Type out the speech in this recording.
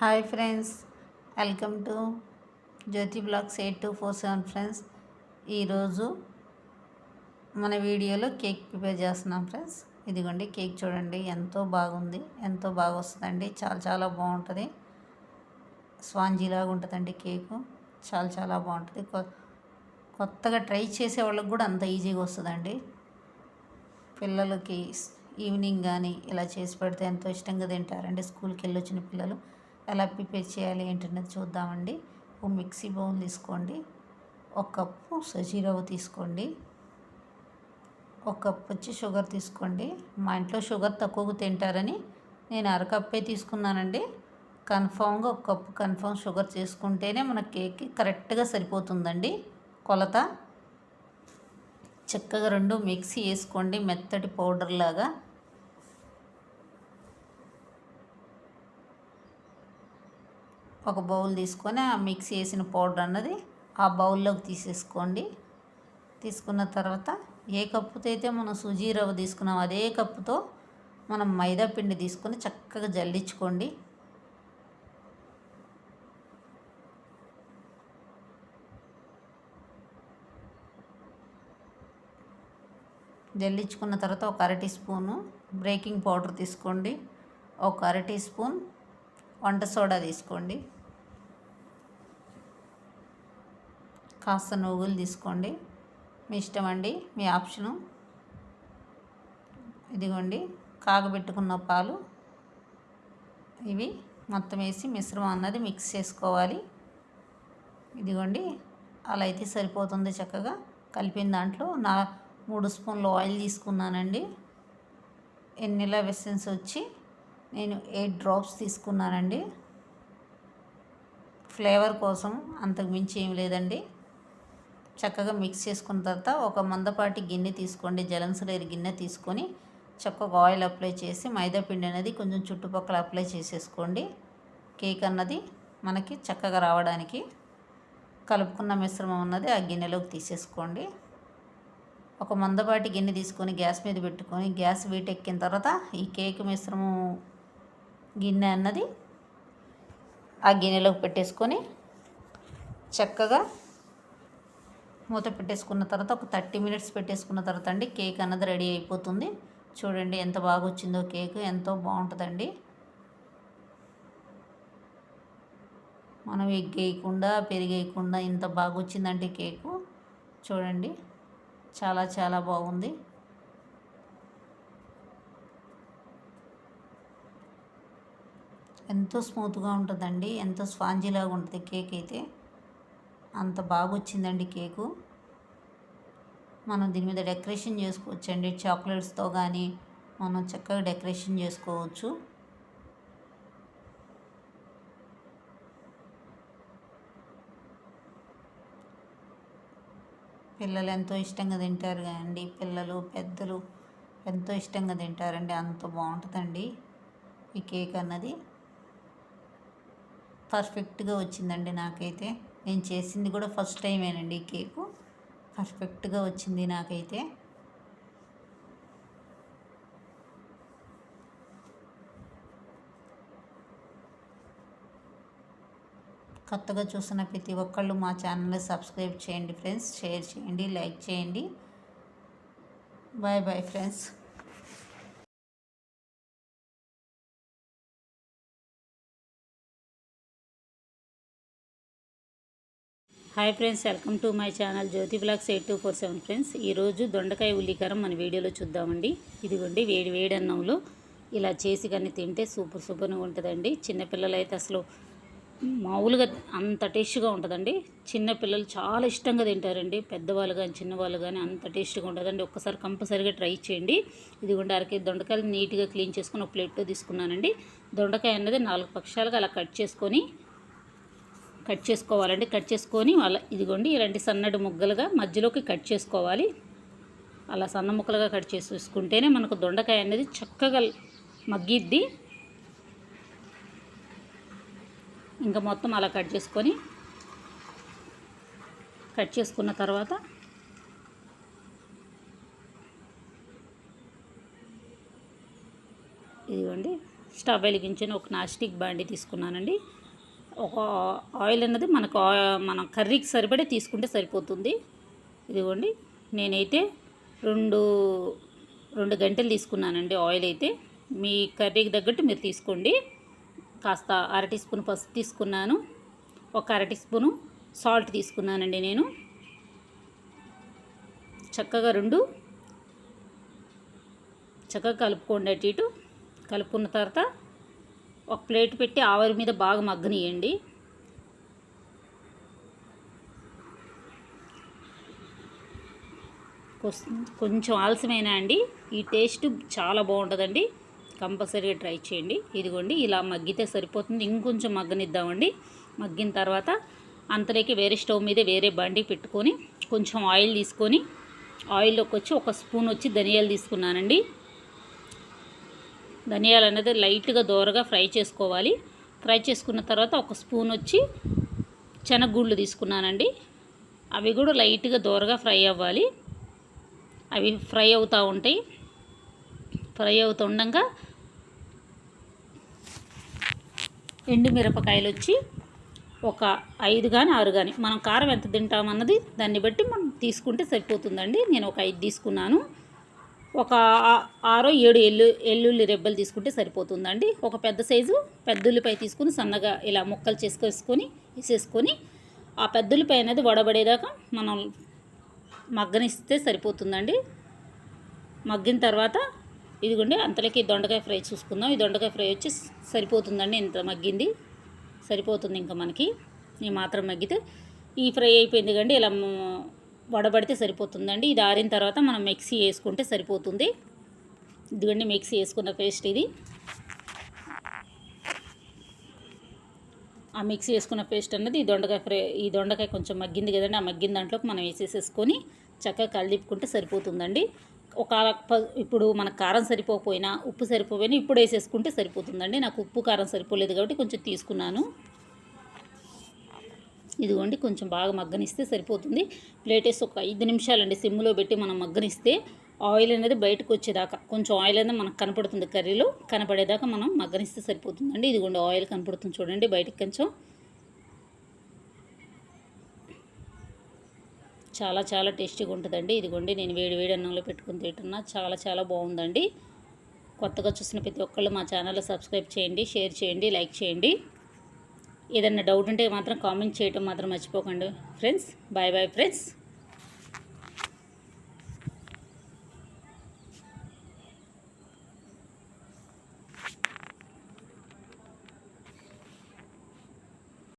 Hi friends welcome to Jyothi blogs eight two four seven friends. ఈరోజు మన వీడియోలో cake prepare చేస్తున్నాం friends. ఇదిగోండి కేక్ చూడండి ఎంతో బాగుంది ఎంతో బాగా వస్తుందండి చాలా చాలా బాగుంటుంది. స్వాంజీ లాగా ఉంటుందండి కేకు చాలా చాలా బాగుంటుంది. కొ- కొత్తగా ట్రై చేసే వాళ్ళకి కూడా అంత ఈజీగా వస్తుందండి. పిల్లలకి ఈవినింగ్ కానీ ఇలా చేసి పెడితే ఎంతో ఇష్టంగా తింటారండి స్కూల్కి వెళ్ళి వచ్చిన పిల్లలు. ఎలా ప్రిపేర్ చేయాలి ఏంటనేది చూద్దామండి. ఓ మిక్సీ బౌల్ తీసుకోండి. ఒక కప్పు సజీ తీసుకోండి. ఒక కప్పు వచ్చి షుగర్ తీసుకోండి. మా ఇంట్లో షుగర్ తక్కువగా తింటారని నేను అరకప్పే తీసుకున్నానండి. కన్ఫామ్గా ఒక కప్పు కన్ఫామ్ షుగర్ చేసుకుంటేనే మన కేక్కి కరెక్ట్గా సరిపోతుందండి. కొలత. చక్కగా రెండు మిక్సీ వేసుకోండి. మెత్తటి పౌడర్ లాగా. ఒక బౌల్ తీసుకొని ఆ మిక్స్ వేసిన పౌడర్ అన్నది ఆ బౌల్లోకి తీసేసుకోండి. తీసుకున్న తర్వాత ఏ కప్పుతో అయితే మనం సుజీ రవ్వ తీసుకున్నాం అదే కప్పుతో మనం మైదా పిండి తీసుకొని చక్కగా జల్లించుకోండి. జల్లించుకున్న తర్వాత ఒక అరటి స్పూను బ్రేకింగ్ పౌడర్ తీసుకోండి. ఒక అరటి స్పూన్ వంట సోడా తీసుకోండి. కాస్త నువ్వులు తీసుకోండి. మీ ఇష్టం అండి మీ ఆప్షను. ఇదిగోండి కాగబెట్టుకున్న పాలు. ఇవి మొత్తం వేసి మిశ్రమం అన్నది మిక్స్ చేసుకోవాలి. ఇదిగోండి అలా అయితే సరిపోతుంది చక్కగా. కలిపిన దాంట్లో నా మూడు స్పూన్లు ఆయిల్ తీసుకున్నానండి. ఎన్నిలా వెసెన్స్ వచ్చి నేను ఎయిట్ డ్రాప్స్ తీసుకున్నానండి. ఫ్లేవర్ కోసం అంతకు మించి ఏం లేదండి. చక్కగా మిక్స్ చేసుకున్న తర్వాత ఒక మందపాటి గిన్నె తీసుకోండి. జలంసలేరు గిన్నె తీసుకొని చక్కగా ఆయిల్ అప్లై చేసి మైదా పిండి అనేది కొంచెం చుట్టుపక్కల అప్లై చేసేసుకోండి. కేక్ అన్నది మనకి చక్కగా రావడానికి కలుపుకున్న మిశ్రమం అన్నది ఆ గిన్నెలోకి తీసేసుకోండి. ఒక మందపాటి గిన్నె తీసుకొని గ్యాస్ మీద పెట్టుకొని గ్యాస్ వీటెక్కిన తర్వాత ఈ కేక్ మిశ్రమం గిన్నె అన్నది ఆ గిన్నెలోకి పెట్టేసుకొని చక్కగా మూత పెట్టేసుకున్న తర్వాత ఒక థర్టీ మినిట్స్ పెట్టేసుకున్న తర్వాత అండి కేక్ అన్నది రెడీ అయిపోతుంది. చూడండి ఎంత బాగా వచ్చిందో కేక్ ఎంతో బాగుంటుందండి. మనం ఎగ్ వేయకుండా పెరిగేయకుండా ఇంత బాగా వచ్చిందంటే కేకు. చూడండి చాలా చాలా బాగుంది. ఎంతో స్మూత్గా ఉంటుందండి ఎంతో స్పాంజీలాగా ఉంటుంది కేక్ అయితే. అంత బాగా వచ్చిందండి కేకు. మనం దీని మీద డెకరేషన్ చేసుకోవచ్చండి. చాక్లెట్స్తో కానీ మనం చక్కగా డెకరేషన్ చేసుకోవచ్చు. పిల్లలు ఎంతో ఇష్టంగా తింటారు కదండి. పిల్లలు పెద్దలు ఎంతో ఇష్టంగా తింటారండి. అంత బాగుంటుందండి ఈ కేక్ అన్నది. పర్ఫెక్ట్గా వచ్చిందండి నాకైతే. నేను చేసింది కూడా ఫస్ట్ టైమేనండి ఈ కేకు. పర్ఫెక్ట్గా వచ్చింది నాకైతే. కొత్తగా చూసిన ప్రతి ఒక్కళ్ళు మా ఛానల్ని సబ్స్క్రైబ్ చేయండి ఫ్రెండ్స్. షేర్ చేయండి లైక్ చేయండి. Bye bye friends. Hi friends welcome to my channel Jyothi blogs eight two four seven friends. ఈరోజు దొండకాయ ఉల్లికారం మన వీడియోలో చూద్దామండి. ఇదిగోండి వేడి వేడి అన్నంలో ఇలా చేసి కానీ తింటే సూపర్ సూపర్గా ఉంటుందండి. చిన్నపిల్లలు అయితే అసలు మామూలుగా అంత టేస్ట్గా ఉంటుందండి. చిన్నపిల్లలు చాలా ఇష్టంగా తింటారండి. పెద్దవాళ్ళు కానీ చిన్నవాళ్ళు కానీ అంత టేస్ట్గా ఉంటుందండి. ఒక్కసారి కంపల్సరీగా ట్రై చేయండి. ఇదిగోండి అరకే దొండకాయలు నీట్గా క్లీన్ చేసుకొని ఒక ప్లేట్లో తీసుకున్నానండి. దొండకాయ అనేది నాలుగు పక్షాలుగా అలా కట్ చేసుకొని కట్ చేసుకోవాలండి. కట్ చేసుకొని అలా ఇదిగోండి ఇలాంటి సన్నటి ముగ్గలుగా మధ్యలోకి కట్ చేసుకోవాలి. అలా సన్న ముక్కలుగా కట్ చేసుకుంటేనే మనకు దొండకాయ అనేది చక్కగా మగ్గిద్ది. ఇంకా మొత్తం అలా కట్ చేసుకొని కట్ చేసుకున్న తర్వాత ఇదిగోండి స్టవ్ వెలిగించిన ఒక నాస్టిక్ బాండి తీసుకున్నానండి. ఒక ఆయిల్ అన్నది మనకు మన కర్రీకి సరిపడే తీసుకుంటే సరిపోతుంది. ఇదిగోండి నేనైతే రెండు రెండు గంటలు తీసుకున్నానండి ఆయిల్ అయితే. మీ కర్రీకి తగ్గట్టు మీరు తీసుకోండి. కాస్త అర టీ స్పూన్ పసుపు తీసుకున్నాను. ఒక అర టీ స్పూను సాల్ట్ తీసుకున్నానండి నేను. చక్కగా రెండు చక్కగా కలుపుకోండి అటు ఇటు. కలుపుకున్న తర్వాత ఒక ప్లేట్ పెట్టి ఆవిరి మీద బాగా మగ్గనియండి కొంచెం ఆలస్యమైనా అండి. ఈ టేస్ట్ చాలా బాగుంటుందండి. కంపల్సరీగా ట్రై చేయండి. ఇదిగోండి ఇలా మగ్గితే సరిపోతుంది. ఇంకొంచెం మగ్గనిద్దామండి. మగ్గిన తర్వాత అంతలోకి వేరే స్టవ్ మీద వేరే బండి పెట్టుకొని కొంచెం ఆయిల్ తీసుకొని ఆయిల్లోకి వచ్చి ఒక స్పూన్ వచ్చి ధనియాలు తీసుకున్నానండి. ధనియాలు అనేది లైట్గా దోరగా ఫ్రై చేసుకోవాలి. ఫ్రై చేసుకున్న తర్వాత ఒక స్పూన్ వచ్చి శనగగుళ్ళు తీసుకున్నానండి. అవి కూడా లైట్గా దోరగా ఫ్రై అవ్వాలి. అవి ఫ్రై అవుతూ ఉంటాయి. ఫ్రై అవుతుండగా ఎండు మిరపకాయలు వచ్చి ఒక ఐదు కానీ ఆరు కానీ మనం కారం ఎంత తింటామన్నది దాన్ని బట్టి మనం తీసుకుంటే సరిపోతుందండి. నేను ఒక ఐదు తీసుకున్నాను. ఒక ఆరో ఏడు ఎల్లు ఎల్లుల్లి రెబ్బలు తీసుకుంటే సరిపోతుందండి. ఒక పెద్ద సైజు పెద్ద తీసుకుని సన్నగా ఇలా ముక్కలు చేసుకొని వేసేసుకొని ఆ పెద్ద అనేది వడబడేదాకా మనం మగ్గనిస్తే సరిపోతుందండి. మగ్గిన తర్వాత ఇదిగోండి అంతలోకి దొండకాయ ఫ్రై చూసుకుందాం. ఈ దొండకాయ ఫ్రై వచ్చి సరిపోతుందండి. ఇంత మగ్గింది. సరిపోతుంది ఇంకా మనకి. ఈ మాత్రం మగ్గితే ఈ ఫ్రై అయిపోయింది కండి ఇలా వడబడితే సరిపోతుందండి. ఇది ఆరిన తర్వాత మనం మిక్సీ వేసుకుంటే సరిపోతుంది. ఇదిగండి మిక్సీ వేసుకున్న పేస్ట్ ఇది. ఆ మిక్సీ వేసుకున్న పేస్ట్ అన్నది ఈ దొండకాయ ఫ్రై ఈ దొండకాయ కొంచెం మగ్గింది కదండి ఆ మగ్గిన దాంట్లోకి మనం వేసేసేసుకొని చక్కగా కలిపుకుంటే సరిపోతుందండి. ఒక ఇప్పుడు మన కారం సరిపోకపోయినా ఉప్పు సరిపోయినా ఇప్పుడు వేసేసుకుంటే సరిపోతుందండి. నాకు ఉప్పు కారం సరిపోలేదు కాబట్టి కొంచెం తీసుకున్నాను. ఇదిగోండి కొంచెం బాగా మగ్గనిస్తే సరిపోతుంది. ప్లేట్ వేసి ఒక ఐదు నిమిషాలండి సిమ్లో పెట్టి మనం మగ్గనిస్తే ఆయిల్ అనేది బయటకు వచ్చేదాకా కొంచెం ఆయిల్ అనేది మనకు కనపడుతుంది కర్రీలో కనపడేదాకా మనం మగ్గనిస్తే సరిపోతుందండి. ఇదిగోండి ఆయిల్ కనపడుతుంది చూడండి బయటకు కొంచెం. చాలా చాలా టేస్టీగా ఉంటుందండి. ఇదిగోండి నేను వేడి వేడి అన్నంలో పెట్టుకుని తింటున్నా. చాలా చాలా బాగుందండి. కొత్తగా చూసిన ప్రతి ఒక్కళ్ళు మా ఛానల్ సబ్స్క్రైబ్ చేయండి షేర్ చేయండి లైక్ చేయండి. ఏదైనా డౌట్ ఉంటే మాత్రం కామెంట్ చేయటం మాత్రం మర్చిపోకండి. Friends bye bye friends